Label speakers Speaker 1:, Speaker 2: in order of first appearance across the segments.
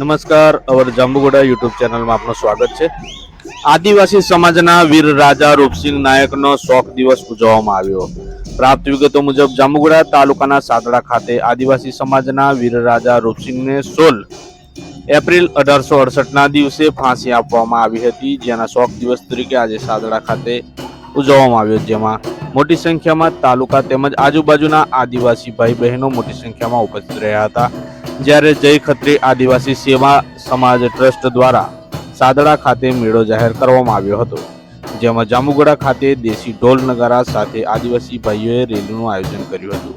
Speaker 1: નમસ્કાર, અવર જાંબુગોડા યુટ્યુબ ચેનલમાં આપનું સ્વાગત છે. આદિવાસી સમાજના વીર રાજા રૂપસિંહ નાયકનો શોક દિવસ ઉજવવામાં આવ્યો. પ્રાપ્ત વિગતો મુજબ જાંબુગોડા તાલુકાના સાદડા ખાતે આદિવાસી સમાજના વીર રાજા રૂપસિંહને સોળ એપ્રિલ અઢારસો અડસઠના દિવસે ફાંસી આપવામાં આવી હતી. જેના શોક દિવસ તરીકે આજે સાદડા ખાતે ઉજવવામાં આવ્યો. જેમાં મોટી સંખ્યામાં તાલુકા તેમજ આજુબાજુના આદિવાસી ભાઈ બહેનો મોટી સંખ્યામાં ઉપસ્થિત રહ્યા હતા. જ્યારે જય ખત્રી આદિવાસી સેવા સમાજ ટ્રસ્ટ દ્વારા સાદડા ખાતે મેળો જાહેર કરવામાં આવ્યો હતો, જેમાં જાંબુગોડા ખાતે દેશી ઢોલ નગારા સાથે આદિવાસી ભાઈઓએ રેલીનું આયોજન કર્યું હતું.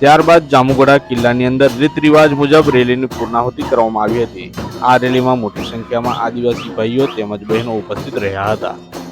Speaker 1: ત્યારબાદ જાંબુગોડા કિલ્લાની અંદર રીત રિવાજ મુજબ રેલીની પૂર્ણાહુતિ કરવામાં આવી હતી. આ રેલીમાં મોટી સંખ્યામાં આદિવાસી ભાઈઓ તેમજ બહેનો ઉપસ્થિત રહ્યા હતા.